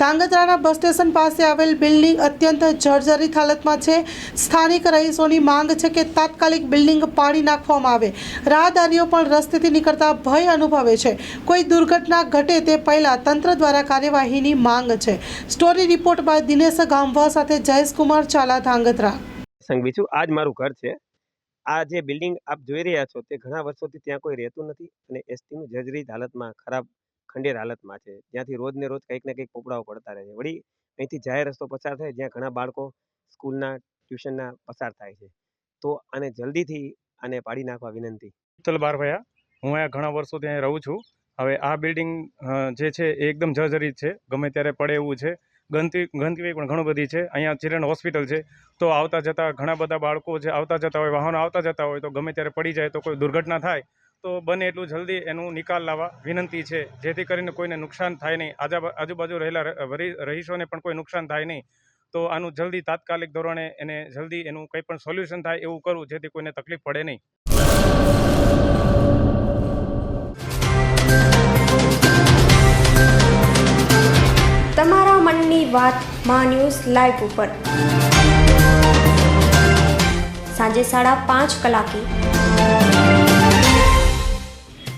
ધાંગધ્રાના bus station પાસે આવેલ building અત્યંત જર્જરિત હાલતમાં છે. સ્થાનિક રહીશોની માંગ છે કે તાત્કાલિક બિલ્ડિંગ પાડી નાખવામાં આવે. રાહદારીઓ પણ રસ્તેથી નીકળતા ભય અનુભવે છે. કોઈ દુર્ઘટના ઘટે તે પહેલાં તંત્ર દ્વારા કાર્યવાહીની માંગ છે. Story report by Dinesh Gamva સાથે જયેશકુમાર ચાલા, ધાંગધ્રા. સંઘવી છું આ મારું ઘર છે. આ જે બિલ્ડિંગ આપ જોઈ રહ્યા છો તે ઘણા વર્ષોથી ત્યાં કોઈ રહેતું નથી અને એસટીનું જર્જરિત હાલતમાં ખરાબ ખંડેર હાલતમાં છે. જ્યાંથી રોજ ને રોજ કંઈક ને કંઈક પોપડાઓ પડતા રહે છે. વળી અહીંથી જાહેર રસ્તો પસાર થાય જ્યાં ઘણા બાળકો સ્કૂલના, ટ્યુશનના પસાર થાય છે. તો આને જલ્દીથી આને પાડી નાખવા વિનંતી. શીતલ બારવયા હું અહીંયા ઘણા વર્ષોથી અહીં રહું છું. હવે આ બિલ્ડિંગ જે છે એ એકદમ જર્જરિત છે. ગમે ત્યારે પડે એવું છે. ગંદકી ગંદકી પણ ઘણું બધી છે. અહીંયા ચિલ્ડ્રન હોસ્પિટલ છે. તો આવતા જતા ઘણા બધા બાળકો જે આવતા જતા હોય, વાહનો આવતા જતા હોય, તો ગમે ત્યારે પડી જાય તો કોઈ દુર્ઘટના થાય તો બને એટલું જલ્દી એનું નિકાલ લાવવા વિનંતી છે. જેથી કરીને કોઈને નુકસાન થાય નહીં. આજુ આજુબાજુ રહેલા રહીશોને પણ કોઈ નુકસાન થાય નહીં. તો આનું જલ્દી તાત્કાલિક ધોરણે એને જલ્દી એનું કંઈ પણ સોલ્યુશન થાય એવું કરવું જેથી કોઈને તકલીફ પડે નહીં. તમારા મનની વાતમાં ન્યૂઝ લાઈવ ઉપર. સાંજે સાડા પાંચ કલાકે